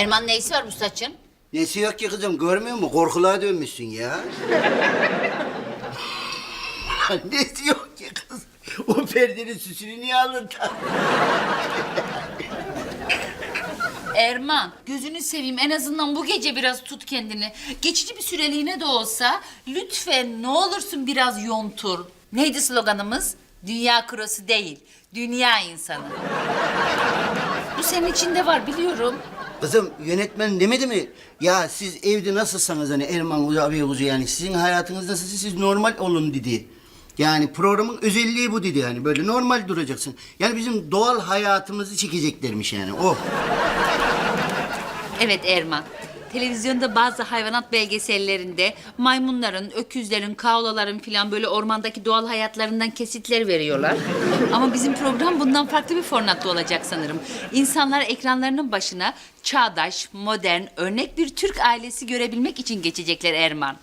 Erman neyisi var bu saçın? Nesi yok ki kızım görmüyor musun? Korkuluğa dönmüşsün ya. Nesi yok ki kız? O perdenin süsünü niye alın da? Erman gözünü seveyim en azından bu gece biraz tut kendini. Geçici bir süreliğine de olsa lütfen ne olursun biraz yontur. Neydi sloganımız? Dünya kurosu değil, dünya insanı. Bu senin içinde var biliyorum. Kızım yönetmen demedi mi? Ya siz evde nasılsanız hani Erman Kuzu abi Kuzu yani sizin hayatınız nasılsa siz normal olun dedi. Yani programın özelliği bu dedi yani böyle normal duracaksın. Yani bizim doğal hayatımızı çekeceklermiş yani o. Evet Erman. Televizyonda bazı hayvanat belgesellerinde maymunların, öküzlerin, kaolaların filan böyle ormandaki doğal hayatlarından kesitler veriyorlar. Ama bizim program bundan farklı bir formatta olacak sanırım. İnsanlar ekranlarının başına çağdaş, modern, örnek bir Türk ailesi görebilmek için geçecekler Erman.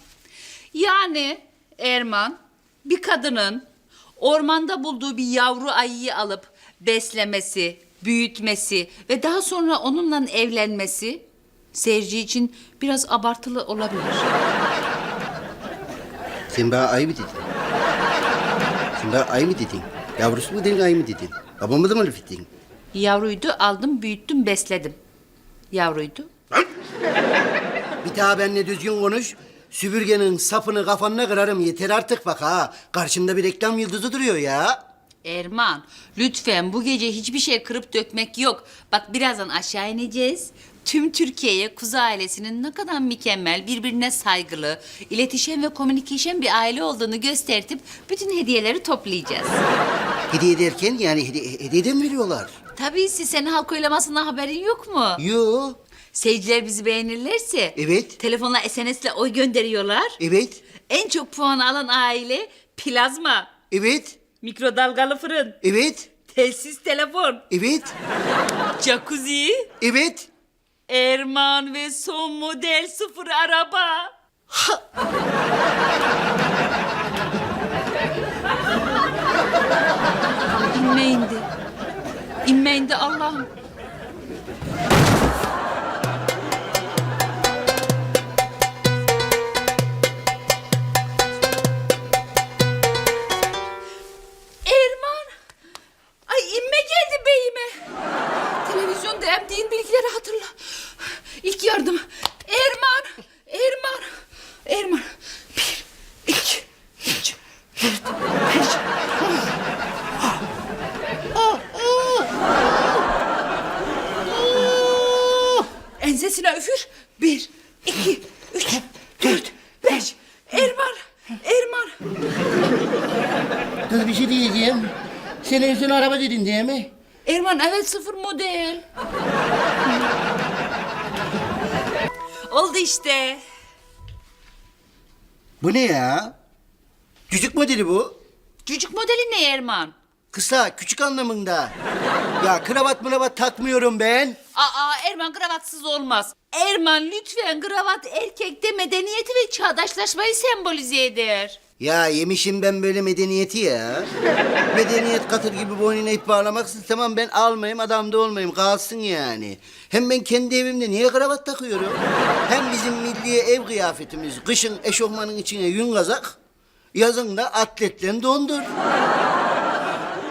Yani Erman bir kadının ormanda bulduğu bir yavru ayıyı alıp beslemesi, büyütmesi ve daha sonra onunla evlenmesi seyirci için biraz abartılı olabilir. Sen bana ay mı dedin? Sen bana ay mı dedin? Yavrusu mu dedin ay mı dedin? Babamı da mı laf ettin? Yavruydu, aldım, büyüttüm, besledim. Yavruydu. Bir daha benimle düzgün konuş. Süpürgenin sapını kafanına kırarım yeter artık bak ha. Karşımda bir reklam yıldızı duruyor ya. Erman, lütfen bu gece hiçbir şey kırıp dökmek yok. Bak birazdan aşağı ineceğiz. Tüm Türkiye'ye kuzu ailesinin ne kadar mükemmel, birbirine saygılı, iletişim ve komünikasyon bir aile olduğunu göstertip bütün hediyeleri toplayacağız. Hediye derken yani hediye, hediyeden veriyorlar. Tabii siz senin halk oylamasından haberin yok mu? Yo. Seyirciler bizi beğenirlerse Evet. telefonla SNS'le oy gönderiyorlar. Evet. En çok puan alan aile plazma, Evet. mikrodalgalı fırın, Evet. telsiz telefon, Evet. jacuzzi, Evet. Erman ve son model sıfır araba. İndi. İnme indi Allah'ım. Bu ne ya? Küçük modeli bu. Çocuk modeli ne Erman? Kısa, küçük anlamında. Ya kravat mıravat takmıyorum ben. Aa Erman kravatsız olmaz. Erman lütfen kravat erkekte medeniyeti ve çağdaşlaşmayı sembolize eder. Ya yemişim ben böyle medeniyeti ya. Medeniyet katır gibi boynuna ip bağlamaksın tamam ben almayayım adam da olmayayım kalsın yani. Hem ben kendi evimde niye kravat takıyorum? Hem bizim milli ev kıyafetimiz kışın eşofmanın içine yün kazak, yazın da atletle dondur.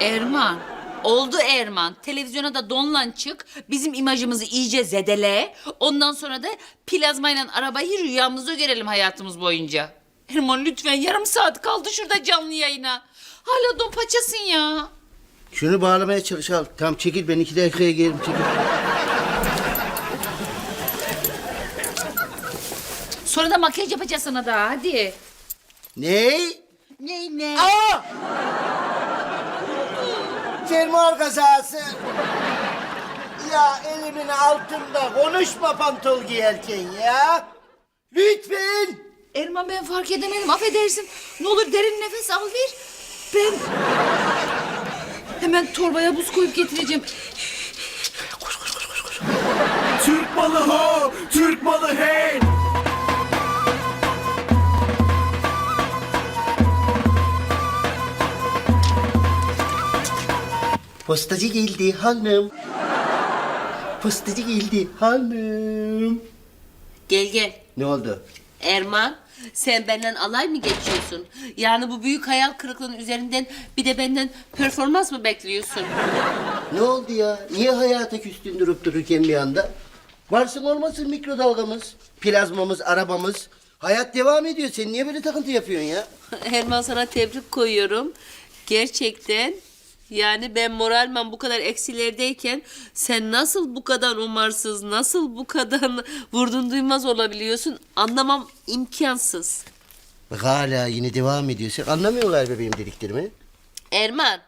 Erman. Oldu Erman. Televizyona da donlan çık. Bizim imajımızı iyice zedele. Ondan sonra da plazmayla arabayı rüyamızda görelim hayatımız boyunca. Erman lütfen yarım saat kaldı şurada canlı yayına. Hala don paçasın ya. Şunu bağlamaya çalış al. Tamam çekil ben iki dakikaya gelirim çekil. Sonra da makyaj yapacağız sana da hadi. Ne? Ne ne? Aa! Fermuar kazası. Ya elimin altında konuşma pantol giyerken ya. Lütfen. Erman ben fark edemedim affedersin. Ne olur derin nefes al ver. Ben hemen torbaya buz koyup getireceğim. Türk malı ho, Türk malı hey. Postacı geldi hanım. Postacı geldi. Hanım. Gel gel. Ne oldu? Erman sen benden alay mı geçiyorsun? Yani bu büyük hayal kırıklığının üzerinden bir de benden performans mı bekliyorsun? Ne oldu ya? Niye hayata küstün durup dururken bir anda? Varsın olmasın mikrodalgamız, plazmamız, arabamız. Hayat devam ediyor. Sen niye böyle takıntı yapıyorsun ya? Erman sana tebrik koyuyorum. Gerçekten yani ben moralman bu kadar eksilerdeyken sen nasıl bu kadar umarsız, nasıl bu kadar vurdun duymaz olabiliyorsun anlamam imkansız. Bak hala yine devam ediyor. Sen anlamıyorlar bebeğim dediklerimi. Erman,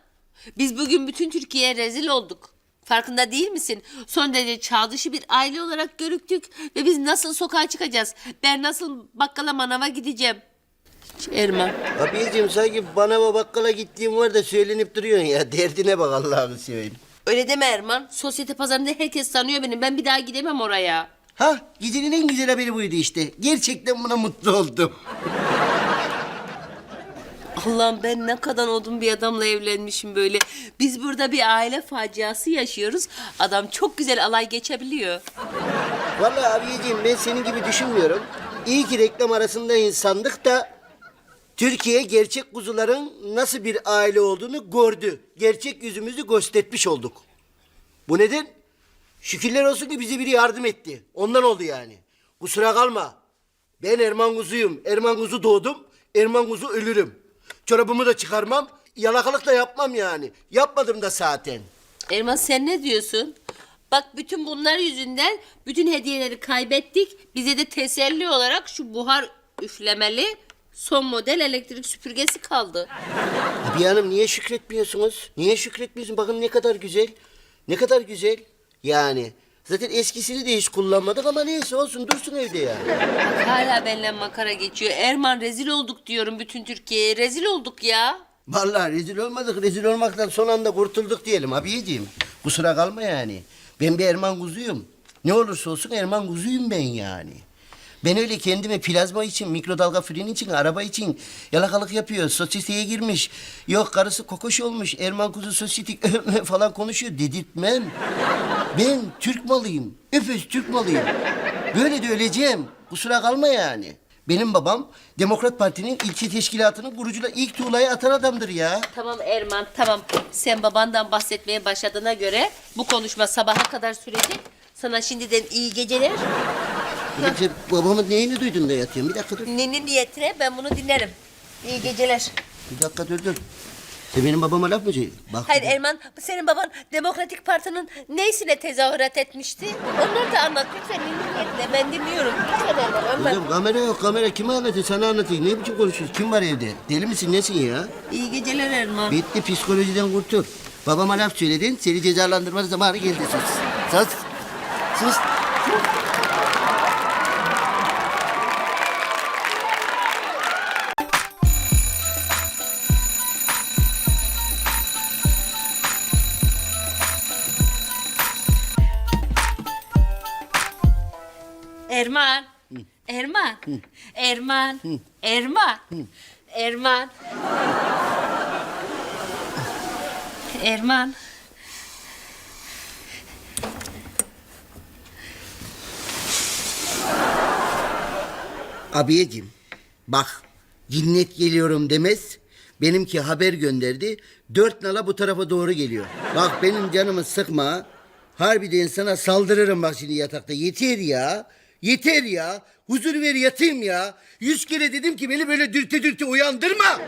biz bugün bütün Türkiye'ye rezil olduk. Farkında değil misin? Son derece çağ dışı bir aile olarak görüktük ve biz nasıl sokağa çıkacağız? Ben nasıl bakkala manava gideceğim? Erman, Abiciğim sanki bana ve bakkala gittiğim var da söylenip duruyorsun ya. Derdine bak Allah'ını seveyim. öyle deme Erman. Sosyete pazarında herkes tanıyor beni. Ben bir daha gidemem oraya. Ha gecenin en güzel haberi buydu işte. Gerçekten buna mutlu oldum. Allah'ım ben ne kadar odun bir adamla evlenmişim böyle. Biz burada bir aile faciası yaşıyoruz. Adam çok güzel alay geçebiliyor. Vallahi abiciğim ben senin gibi düşünmüyorum. İyi ki reklam arasında insandık da Türkiye gerçek kuzuların nasıl bir aile olduğunu gördü. Gerçek yüzümüzü göstermiş olduk. Bu neden? Şükürler olsun ki bize biri yardım etti. Ondan oldu yani. Kusura kalma. Ben Erman Kuzu'yum. Erman Kuzu doğdum. Erman Kuzu ölürüm. Çorabımı da çıkarmam. Yalakalık da yapmam yani. Yapmadım da zaten. Erman sen ne diyorsun? Bak bütün bunlar yüzünden bütün hediyeleri kaybettik. Bize de teselli olarak şu buhar üflemeli son model elektrik süpürgesi kaldı. Abi hanım niye şükretmiyorsunuz? Niye şükretmiyorsun? Bakın ne kadar güzel. Ne kadar güzel. Yani zaten eskisini de hiç kullanmadık ama neyse olsun dursun evde yani. Bak hala benimle makara geçiyor. Erman rezil olduk diyorum bütün Türkiye'ye. Rezil olduk ya. Vallahi rezil olmadık. Rezil olmaktan son anda kurtulduk diyelim abiyeciğim. Kusura kalma yani. Ben bir Erman kuzuyum. Ne olursa olsun Erman kuzuyum ben yani. Ben öyle kendime plazma için, mikrodalga fırın için, araba için yalakalık yapıyor. Sosyeteye girmiş. Yok karısı kokoş olmuş. Erman kuzu sosyetik falan konuşuyor. Dedirtmem. Ben Türk malıyım. Öpüz Türk malıyım. Böyle de öleceğim. Kusura kalma yani. Benim babam Demokrat Parti'nin ilçe teşkilatının kurucuyla ilk tuğlayı atan adamdır ya. Tamam Erman tamam. Sen babandan bahsetmeye başladığına göre bu konuşma sabaha kadar sürecek. Sana şimdiden iyi geceler. Dakika, babamın neyini duydun da yatıyorsun? Bir dakika dur. Neni niyetine ben bunu dinlerim. İyi geceler. Bir dakika dur dur. Sen benim babama laf mı söylüyorsun? Bak. Hayır Erman, senin baban Demokratik Parti'nin neysine tezahürat etmişti? Onları da anlat lütfen. Niyetle ben dinliyorum. Lütfen Erman, Erman. Kızım kamera yok kamera. Kime anlatıyor? Sana anlatayım. Ne biçim konuşuyorsun? Kim var evde? Deli misin? Nesin ya? İyi geceler Erman. Bitti psikolojiden kurtul. Babama laf söyledin. Seni cezalandırma zamanı geldi. Sus. Sus. Sus. Erman. Erman. Erman. Erman. Erman. Erman. Abiyeciğim bak cinnet geliyorum demez. Benimki haber gönderdi. Dört nala bu tarafa doğru geliyor. Bak benim canımı sıkma. Harbiden sana saldırırım bak şimdi yatakta. Yeter ya. Yeter ya. Huzur ver yatayım ya. Yüz kere dedim ki beni böyle dürte dürte uyandırma.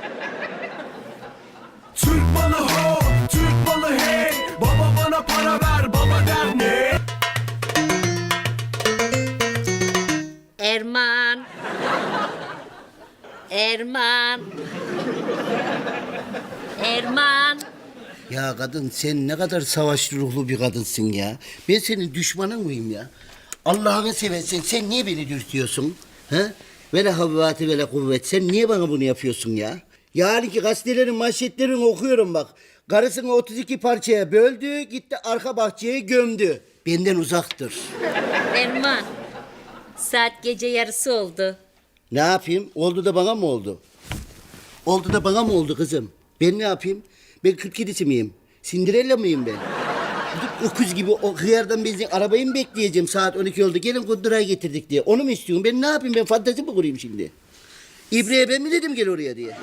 Türk malı ho, Türk malı hey. Baba bana para ver, baba der ne? Erman. Erman. Erman. Ya kadın sen ne kadar savaşçı ruhlu bir kadınsın ya. Ben senin düşmanın mıyım ya? Allah'ını seversen sen niye beni dürtüyorsun? Ha? Vele havvati vele kuvvet. Sen niye bana bunu yapıyorsun ya? Yarınki gazetelerin manşetlerini okuyorum bak. Karısını 32 parçaya böldü, gitti arka bahçeye gömdü. Benden uzaktır. Erman. Saat gece yarısı oldu. Ne yapayım? Oldu da bana mı oldu? Oldu da bana mı oldu kızım? Ben ne yapayım? Ben 47'si miyim? Cinderella mıyım ben? Gidip öküz gibi o hıyardan benzin arabayı mı bekleyeceğim saat 12 oldu gelin kundurayı getirdik diye. Onu mu istiyorsun? Ben ne yapayım ben fantezi mi kurayım şimdi? İbrahim'e ben mi dedim gel oraya diye?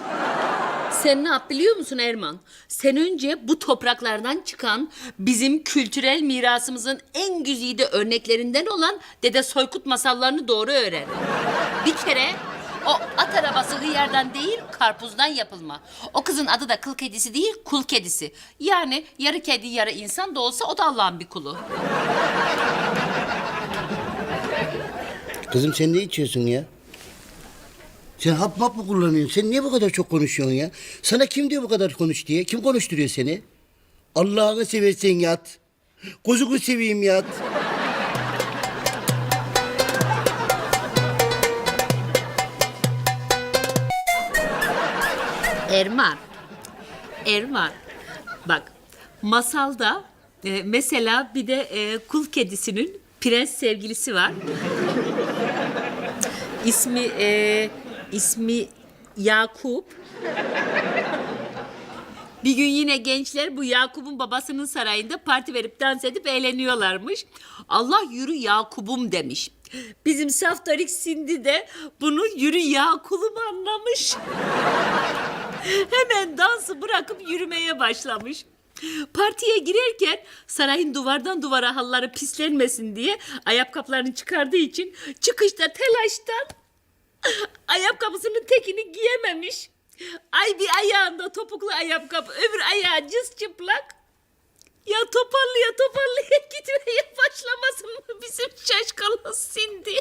Sen ne yap biliyor musun Erman? Sen önce bu topraklardan çıkan bizim kültürel mirasımızın en güzide örneklerinden olan Dede Soykut masallarını doğru öğren. Bir kere o at arabası hıyardan değil karpuzdan yapılma. O kızın adı da kıl kedisi değil kul kedisi. Yani yarı kedi yarı insan da olsa o da Allah'ın bir kulu. Kızım sen ne içiyorsun ya? Sen hap map mı kullanıyorsun? Sen niye bu kadar çok konuşuyorsun ya? Sana kim diyor bu kadar konuş diye? Kim konuşturuyor seni? Allah'ını seversen yat. Gözünü seveyim yat. Erman. Erman. Bak masalda e, mesela bir de e, kul kedisinin prens sevgilisi var. İsmi e, ismi Yakup. Bir gün yine gençler bu Yakup'un babasının sarayında parti verip dans edip eğleniyorlarmış. Allah yürü Yakup'um demiş. Bizim Saftarik Sindi de bunu yürü Yakup'um anlamış. Hemen dansı bırakıp yürümeye başlamış. Partiye girerken sarayın duvardan duvara halları pislenmesin diye ayakkabılarını çıkardığı için çıkışta telaştan ayakkabısının tekini giyememiş. Ay bir ayağında topuklu ayakkabı, öbür ayağı cız çıplak. Ya toparlıya toparlıya gitmeye başlamasın mı bizim şaşkalı Sindi?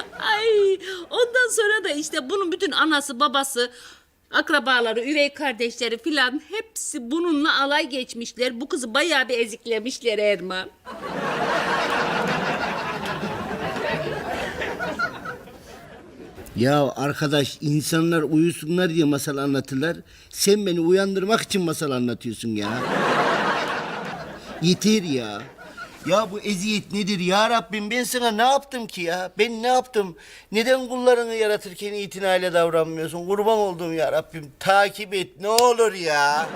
Ay ondan sonra da işte bunun bütün anası babası akrabaları, üvey kardeşleri filan hepsi bununla alay geçmişler. Bu kızı bayağı bir eziklemişler Erman. Ya arkadaş insanlar uyusunlar diye masal anlatırlar. Sen beni uyandırmak için masal anlatıyorsun ya. Yeter ya. Ya bu eziyet nedir ya Rabbim ben sana ne yaptım ki ya? Ben ne yaptım? Neden kullarını yaratırken itinayla davranmıyorsun? Kurban olduğum ya Rabbim takip et ne olur ya.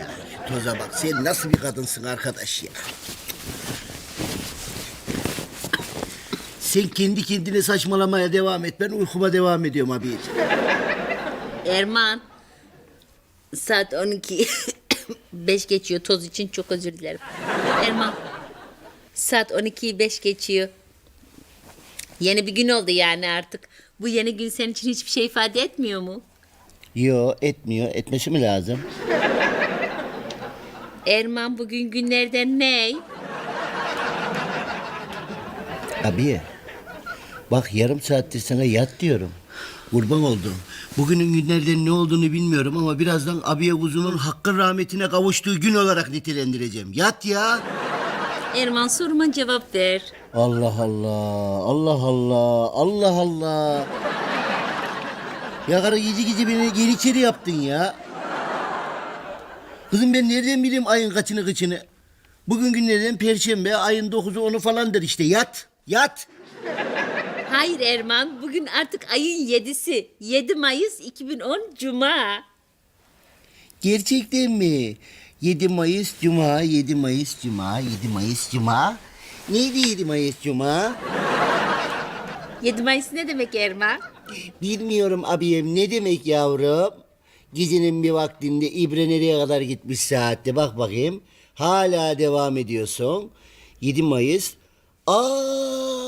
Ya toza bak sen nasıl bir kadınsın arkadaş ya. Sen kendi kendine saçmalamaya devam et. Ben uykuma devam ediyorum abi. Erman. Saat 12. 5 geçiyor. Toz için çok özür dilerim. Erman. Saat 12'yi 5 geçiyor. Yeni bir gün oldu yani artık. Bu yeni gün senin için hiçbir şey ifade etmiyor mu? Yo etmiyor. Etmesi mi lazım? Erman bugün günlerden ne? Abi bak yarım saattir sana yat diyorum. Kurban oldum. Bugünün günlerden ne olduğunu bilmiyorum ama birazdan abiye kuzunun hakkın rahmetine kavuştuğu gün olarak nitelendireceğim. Yat ya. Erman soruma cevap ver. Allah Allah, Allah Allah, Allah Allah. Ya karı gece gece beni geri içeri yaptın ya. Kızım ben nereden bileyim ayın kaçını kıçını? Bugün günlerden perşembe, ayın dokuzu onu falandır işte. Yat, yat. Hayır Erman, bugün artık ayın yedisi. 7 Mayıs 2010 Cuma. Gerçekten mi? 7 Mayıs Cuma, 7 Mayıs Cuma, 7 Mayıs Cuma. Neydi 7 Mayıs Cuma? 7 Mayıs ne demek Erman? Bilmiyorum abiyem ne demek yavrum? Gecenin bir vaktinde İbre nereye kadar gitmiş saatte bak bakayım. Hala devam ediyorsun. 7 Mayıs. Aa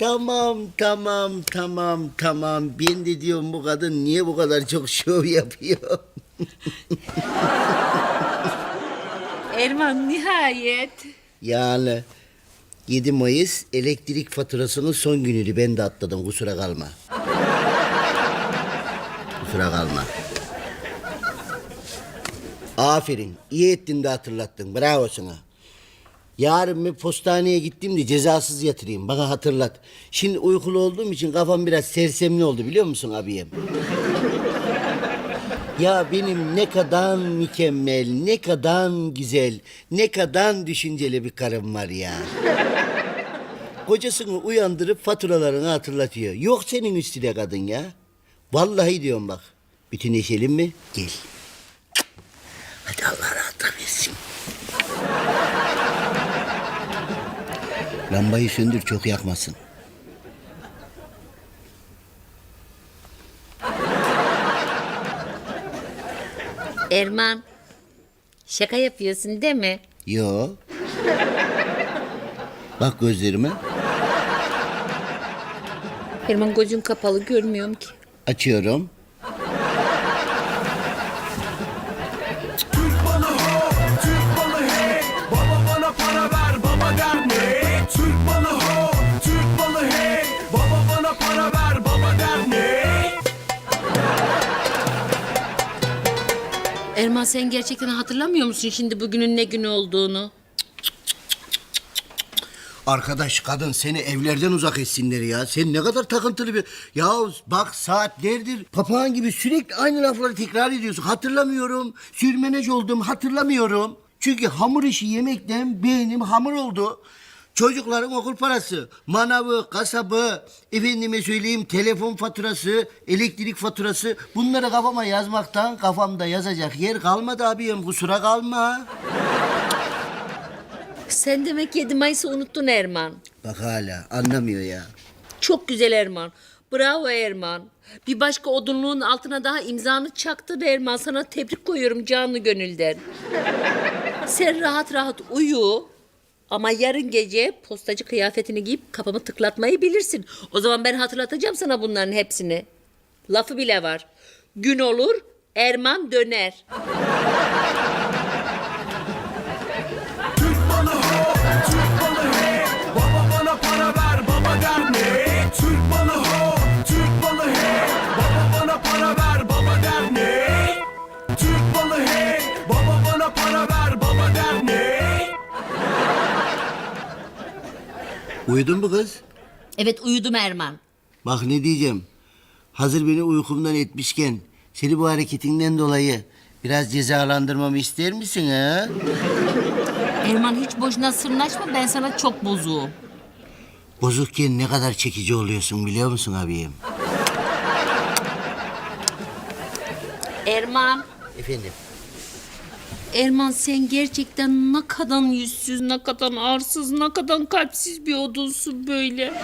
tamam tamam tamam tamam. Ben de diyorum bu kadın niye bu kadar çok şov yapıyor? Erman nihayet. Yani 7 Mayıs elektrik faturasının son günüydü. Ben de atladım kusura kalma. kusura kalma. Aferin. iyi ettin de hatırlattın. Bravo sana. Yarın bir postaneye gittim de cezasız yatırayım. Bana hatırlat. Şimdi uykulu olduğum için kafam biraz sersemli oldu biliyor musun abiyem? Ya benim ne kadar mükemmel, ne kadar güzel, ne kadar düşünceli bir karım var ya. Kocasını uyandırıp faturalarını hatırlatıyor. Yok senin üstüne kadın ya. Vallahi diyorum bak. Bütünleşelim mi? Gel. Hadi Allah rahatlık versin. Lambayı söndür çok yakmasın. Erman, şaka yapıyorsun değil mi? Yo. Bak gözlerime. Erman gözün kapalı görmüyorum ki. Açıyorum. Erman sen gerçekten hatırlamıyor musun şimdi bugünün ne gün olduğunu? Arkadaş kadın seni evlerden uzak etsinler ya. Sen ne kadar takıntılı bir... Ya bak saatlerdir papağan gibi sürekli aynı lafları tekrar ediyorsun. Hatırlamıyorum. Sürmenaj oldum hatırlamıyorum. Çünkü hamur işi yemekten beynim hamur oldu. Çocukların okul parası, manavı, kasabı, efendime söyleyeyim telefon faturası, elektrik faturası bunları kafama yazmaktan kafamda yazacak yer kalmadı abim kusura kalma. Sen demek 7 Mayıs'ı unuttun Erman. Bak hala anlamıyor ya. Çok güzel Erman. Bravo Erman. Bir başka odunluğun altına daha imzanı çaktın Erman. Sana tebrik koyuyorum canlı gönülden. Sen rahat rahat uyu. Ama yarın gece postacı kıyafetini giyip kapımı tıklatmayı bilirsin. O zaman ben hatırlatacağım sana bunların hepsini. Lafı bile var. Gün olur, Erman döner. Uyudun mu kız? Evet uyudum Erman. Bak ne diyeceğim. Hazır beni uykumdan etmişken seni bu hareketinden dolayı biraz cezalandırmamı ister misin ha? Erman hiç boşuna sırnaşma ben sana çok bozuğum. Bozukken ne kadar çekici oluyorsun biliyor musun abiyim? Erman. Efendim? Erman sen gerçekten ne kadar yüzsüz, ne kadar arsız, ne kadar kalpsiz bir odunsun böyle.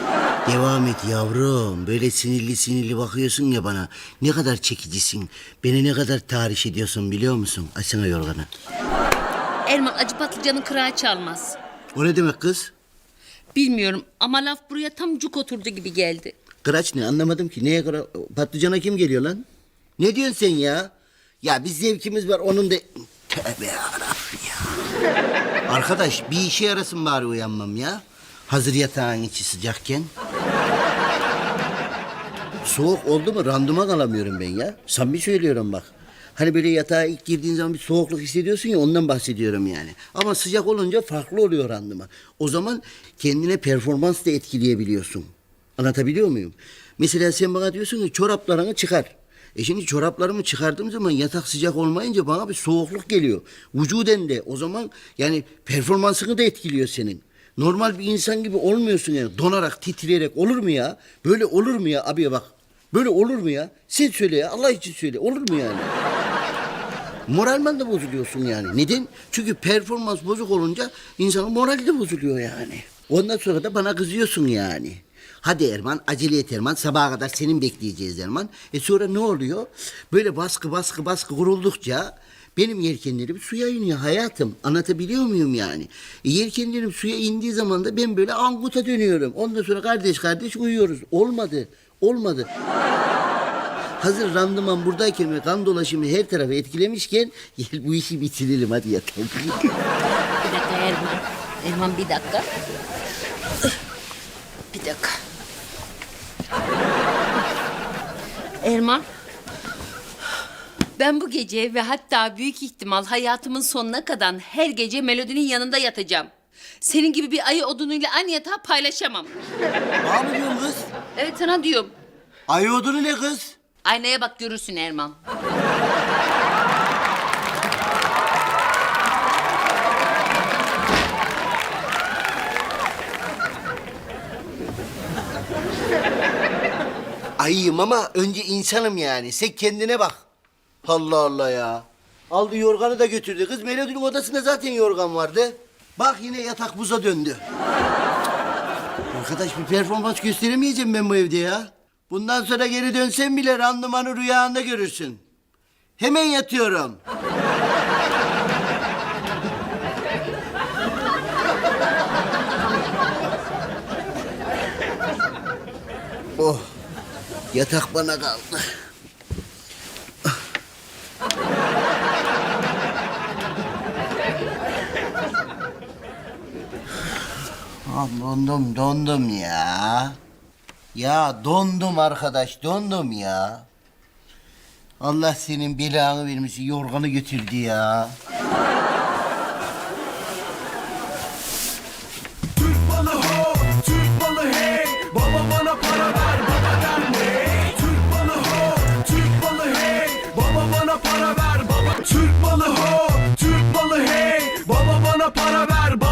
Devam et yavrum. Böyle sinirli sinirli bakıyorsun ya bana. Ne kadar çekicisin. Beni ne kadar tahriş ediyorsun biliyor musun? Açsana yorganı. Erman acı patlıcanın kırağı çalmaz. O ne demek kız? Bilmiyorum ama laf buraya tam cuk oturdu gibi geldi. Kıraç ne anlamadım ki. Neye kıra... Patlıcana kim geliyor lan? Ne diyorsun sen ya? Ya biz zevkimiz var onun da... Tövbe yarabbim ya. Arkadaş bir işe yarasın bari uyanmam ya. Hazır yatağın içi sıcakken. Soğuk oldu mu randıman alamıyorum ben ya. Samimi söylüyorum bak. Hani böyle yatağa ilk girdiğin zaman bir soğukluk hissediyorsun ya ondan bahsediyorum yani. Ama sıcak olunca farklı oluyor randıman. O zaman kendine performans da etkileyebiliyorsun. Anlatabiliyor muyum? Mesela sen bana diyorsun ki çoraplarını çıkar. E şimdi çoraplarımı çıkardığım zaman yatak sıcak olmayınca bana bir soğukluk geliyor. Vücuden de o zaman yani performansını da etkiliyor senin. Normal bir insan gibi olmuyorsun yani. Donarak, titreyerek olur mu ya? Böyle olur mu ya? Abi bak. Böyle olur mu ya? Sen söyle ya. Allah için söyle. Olur mu yani? Moralman da bozuluyorsun yani. Neden? Çünkü performans bozuk olunca insanın morali de bozuluyor yani. Ondan sonra da bana kızıyorsun yani. Hadi Erman, acele et Erman. Sabaha kadar senin bekleyeceğiz Erman. E sonra ne oluyor? Böyle baskı baskı baskı kuruldukça benim yelkenlerim suya iniyor hayatım. Anlatabiliyor muyum yani? E yelkenlerim suya indiği zaman da ben böyle anguta dönüyorum. Ondan sonra kardeş kardeş uyuyoruz. Olmadı. Olmadı. Hazır randıman buradayken ve kan dolaşımı her tarafı etkilemişken gel bu işi bitirelim hadi yatalım. Bir dakika Erman. Erman bir dakika. Bir dakika. Erman. Ben bu gece ve hatta büyük ihtimal hayatımın sonuna kadar her gece Melodi'nin yanında yatacağım. Senin gibi bir ayı odunuyla aynı yatağı paylaşamam. Bana mı diyorsun kız? Evet sana diyorum. Ayı odunu ne kız? Aynaya bak görürsün Erman. Ayıyım ama önce insanım yani. Sen kendine bak. Allah Allah ya. Aldı yorganı da götürdü. Kız Melodi'nin odasında zaten yorgan vardı. Bak yine yatak buza döndü. Arkadaş bir performans gösteremeyeceğim ben bu evde ya. Bundan sonra geri dönsem bile randımanı rüyanda görürsün. Hemen yatıyorum. Yatak bana kaldı. Ah, dondum, dondum ya. Ya dondum arkadaş, dondum ya. Allah senin belanı vermesin, yorganı götürdü ya. para ver. Baba Türk malı ho, Türk malı hey. Baba bana para ver. baba